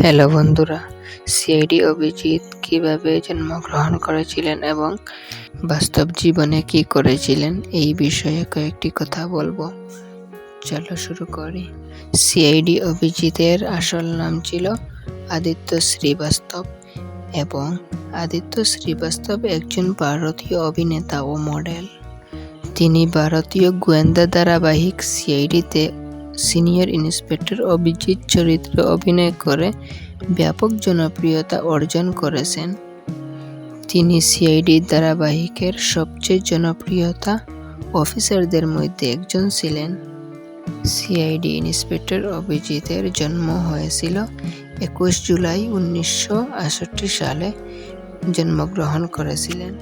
Hello বন্ধুরা, CID Abhijit কীভাবে জন্মগ্রহণ করেছিলেন এবং বাস্তব জীবনে কি করেছিলেন এই বিষয়ে কয়েকটি কথা বলব। চলো শুরু করি। সিআইডি অভিজিতের আসল নাম ছিল আদিত্য শ্রীবাস্তব এবং আদিত্য শ্রীবাস্তব একজন ভারতীয় অভিনেতা ও মডেল। তিনি ভারতীয় গোয়েন্দা ধারাবাহিক সিআইডিতে সিনিয়র ইন্সপেক্টর অভিজিৎ চরিত্রে অভিনয় করে ব্যাপক জনপ্রিয়তা অর্জন করেছেন। তিনি সিআইডি ধারাবাহিকের সবচেয়ে জনপ্রিয়তা অফিসারদের মধ্যে একজন ছিলেন। সিআইডি ইন্সপেক্টর অভিজিতের জন্ম হয়েছিল একুশ জুলাই উনিশশো সালে। জন্মগ্রহণ করেছিলেন।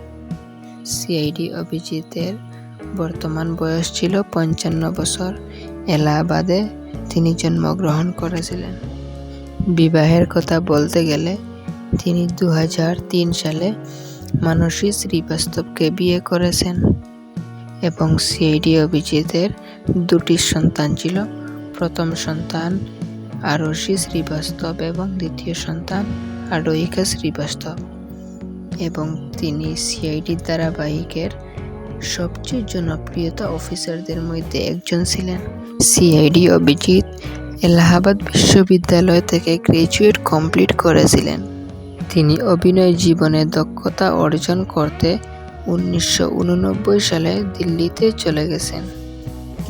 সিআইডি অভিজিতের বর্তমান বয়স ছিল পঞ্চান্ন বছর। এলাহাবাদে তিনি জন্মগ্রহণ করেছিলেন। বিবাহের কথা বলতে গেলে তিনি দু হাজার তিন সালে মানসী শ্রীবাস্তবকে বিয়ে করেছেন এবং সিআইডি অভিজিতের দুটি সন্তান ছিল, প্রথম সন্তান আরশী শ্রীবাস্তব এবং দ্বিতীয় সন্তান আরোহিকা শ্রীবাস্তব। এবং তিনি সিআইডি ধারাবাহিকের সবচেয়ে জনপ্রিয়তা অফিসারদের মধ্যে একজন ছিলেন। সিআইডি অভিজিৎ এলাহাবাদ বিশ্ববিদ্যালয় থেকে গ্র্যাজুয়েট কমপ্লিট করেছিলেন। তিনি অভিনয় জীবনে দক্ষতা অর্জন করতে উনিশশো উননব্বই সালে দিল্লিতে চলে গেছেন।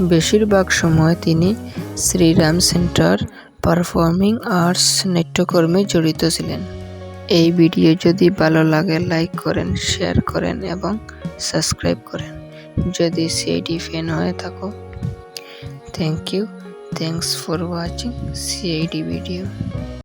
বেশিরভাগ সময় তিনি শ্রীরাম সেন্টার পারফর্মিং আর্টস নাট্যকর্মে জড়িত ছিলেন। এই ভিডিও যদি ভালো লাগে লাইক করেন শেয়ার করেন এবং সাবস্ক্রাইব করেন। যদি সিআইডি ফ্যান হয়ে থাকো thank you thanks for watching CID video